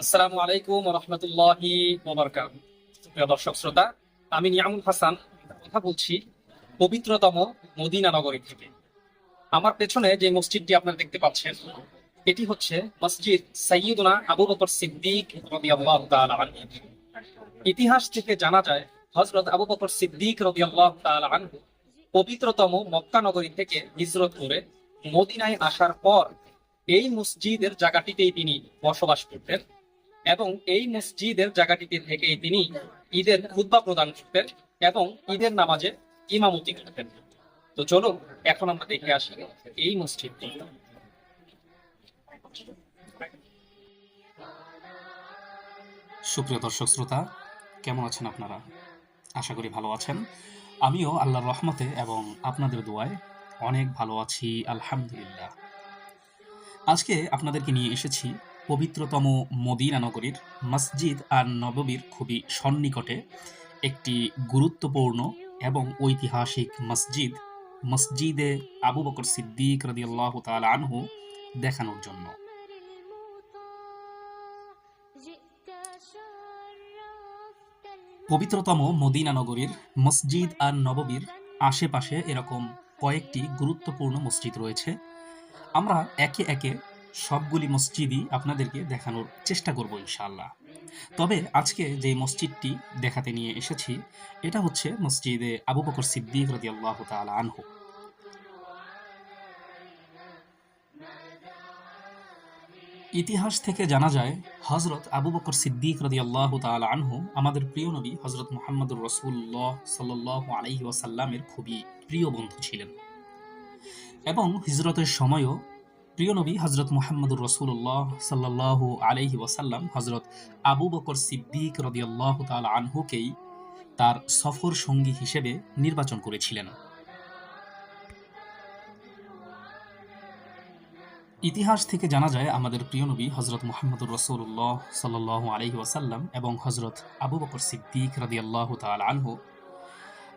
আসসালামু আলাইকুম দর্শক, শ্রোতা, আমি নিয়ামুল হাসান। কথা বলছি পবিত্রতম মদিনা নগরী থেকে। আমার পেছনে যে মসজিদটি আপনারা দেখতে পাচ্ছেন, এটি হচ্ছে মসজিদ সৈয়দনা আবু বকর সিদ্দিক ইতিহাস থেকে জানা যায় হজরত আবু বকর সিদ্দিক রবি তাআলা আনহু পবিত্রতম মক্কা নগরী থেকে হিজরত করে মদিনায় আসার পর এই মসজিদের জায়গাটিতেই তিনি বসবাস করতেন। এবং এই মসজিদের জায়গাটিতে থেকেই তিনি ঈদের খুদ্া প্রদান করতেন এবং ঈদের নামাজে ইমামতি করতেন। তো চলুন, এখন আমরা দেখে আসি এই মসজিদটি। সুপ্রিয় দর্শক শ্রোতা, কেমন আছেন আপনারা? আশা করি ভালো আছেন। আমিও আল্লাহর রহমতে এবং আপনাদের দোয়ায় অনেক ভালো আছি, আলহামদুলিল্লাহ। আজকে আপনাদেরকে নিয়ে এসেছি পবিত্রতম মদিনা নগরীর মসজিদ আর নববীর খুবই সন্নিকটে একটি গুরুত্বপূর্ণ এবং ঐতিহাসিক মসজিদ, মসজিদে আবু বকর সিদ্দিক রদিয়াল্লাহ তাল আনহু দেখানোর জন্য। পবিত্রতম মদিনা নগরীর মসজিদ আর নববীর আশেপাশে এরকম কয়েকটি গুরুত্বপূর্ণ মসজিদ রয়েছে। আমরা একে একে সবগুলি মসজিদই আপনাদেরকে দেখানোর চেষ্টা করব ইনশাআল্লাহ। তবে আজকে যে মসজিদটি দেখাতে নিয়ে এসেছি, এটা হচ্ছে মসজিদে আবু বকর সিদ্দিক রদি আল্লাহ তালা আনহু। ইতিহাস থেকে জানা যায় হজরত আবু বকর সিদ্দিক রদি আল্লাহ তালা আনহু আমাদের প্রিয় নবী হজরত মোহাম্মদুর রসুল্লাহ সাল্লাহ আলহি ওয়াসাল্লামের খুবই প্রিয় বন্ধু ছিলেন। এবং হিজরতের সময়ও প্রিয় নবী হজরত মোহাম্মদুর রসুল্লাহ সাল্লাহ আলহি ওয়াসাল্লাম হজরত আবু বকর সিদ্দিক রদিয়াল্লাহ তাল আনহুকেই তার সফর সঙ্গী হিসেবে নির্বাচন করেছিলেন। ইতিহাস থেকে জানা যায়, আমাদের প্রিয় নবী হজরত মোহাম্মদুর রসুল্লাহ সাল্লাহ আলহি ওয়াসাল্লাম এবং হজরত আবু বকর সিদ্দিক রদিয়াল্লাহ তাল আনহু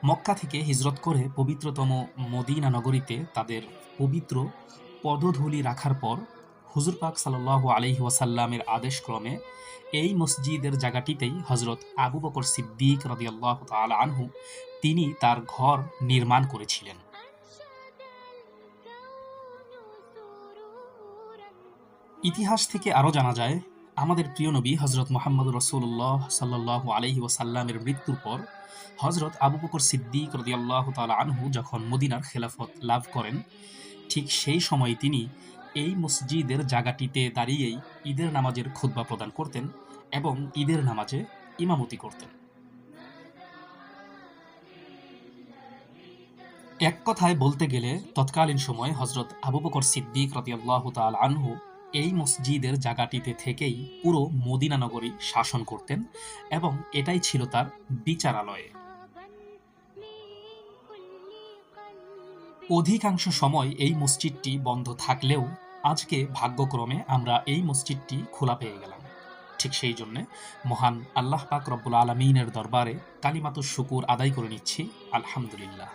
মক্কা থেকে হিজরত করে পবিত্রতম মদিনা নগরীতে তাদের পবিত্র পদধূলি রাখার পর হুজুর পাক সাল্লাহ আলহি ওয়াসাল্লামের আদেশক্রমে এই মসজিদের জায়গাটিতেই হজরত আবু বকর সিদ্দিক রদিয়াল্লাহ তাল আনহু তিনি তার ঘর নির্মাণ করেছিলেন। ইতিহাস থেকে আরও জানা যায়, আমাদের প্রিয় নবী হজরত মোহাম্মদ রসুল্লাহ সাল্লাহ আলহি ওয়াসাল্লামের মৃত্যুর পর হজরত আবু বকর সিদ্দিক রদিয়াল্লাহ তাল আনহু যখন মদিনার খেলাফত লাভ করেন ঠিক সেই সময় তিনি এই মসজিদের জায়গাটিতে দাঁড়িয়েই ঈদের নামাজের খুদ্া প্রদান করতেন এবং ঈদের নামাজে ইমামতি করতেন। এক কথায় বলতে গেলে, তৎকালীন সময় হজরত আবু বকর সিদ্দিক রতিয়াল্লাহ তাল আনহু এই মসজিদের জায়গাটিতে থেকেই পুরো মদিনা নগরী শাসন করতেন এবং এটাই ছিল তার বিচারালয়ে। অধিকাংশ সময় এই মসজিদটি বন্ধ থাকলেও আজকে ভাগ্যক্রমে আমরা এই মসজিদটি খোলা পেয়ে গেলাম। ঠিক সেই জন্যে মহান আল্লাহ পাক রব্বুল আলমিনের দরবারে কালিমাতুর শুকুর আদায় করে নিচ্ছি। আলহামদুলিল্লাহ।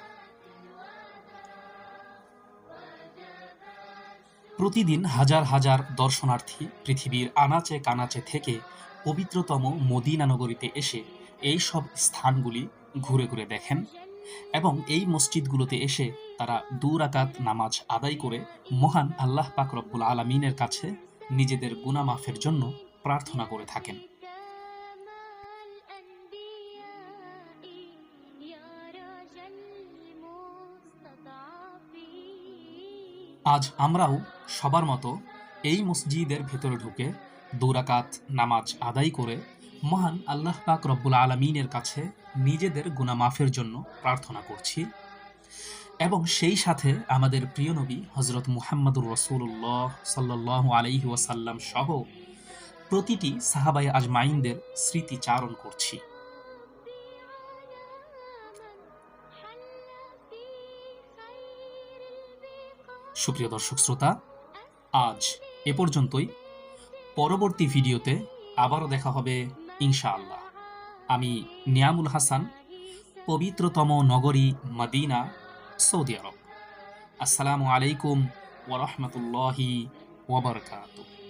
প্রতিদিন হাজার হাজার দর্শনার্থী পৃথিবীর আনাচে কানাচে থেকে পবিত্রতম মদিনা নগরীতে এসে এই সব স্থানগুলি ঘুরে ঘুরে দেখেন। এবং এই মসজিদগুলোতে এসে তারা দুরাকাত নামাজ আদায় করে মহান আল্লাহ পাক রব্বুল আলমিনের কাছে নিজেদের গুনা মাফের জন্য প্রার্থনা করে থাকেন। আজ আমরাও সবার মতো এই মসজিদের ভেতরে ঢুকে দুরাকাত নামাজ আদায় করে মহান আল্লাহ পাক রব্বুল আলমিনের কাছে নিজেদের গুনা মাফের জন্য প্রার্থনা করছি। এবং সেই সাথে আমাদের প্রিয় নবী হজরত মুহাম্মদুর রসুল্লাহ সাল্লাহ আলহি ওয়াসাল্লাম সহ প্রতিটি সাহাবাই আজমাইনদের স্মৃতিচারণ করছি। সুপ্রিয় দর্শক শ্রোতা, আজ এ পর্যন্তই। পরবর্তী ভিডিওতে আবারও দেখা হবে। ইনশাআল্লাহ। আমি নিয়ামুল হাসান পবিত্রতম নগরী মদিনা সৌদি আরব। আসসালামু আলাইকুম ওরহমতুল্লাহি ওবরকাতুহ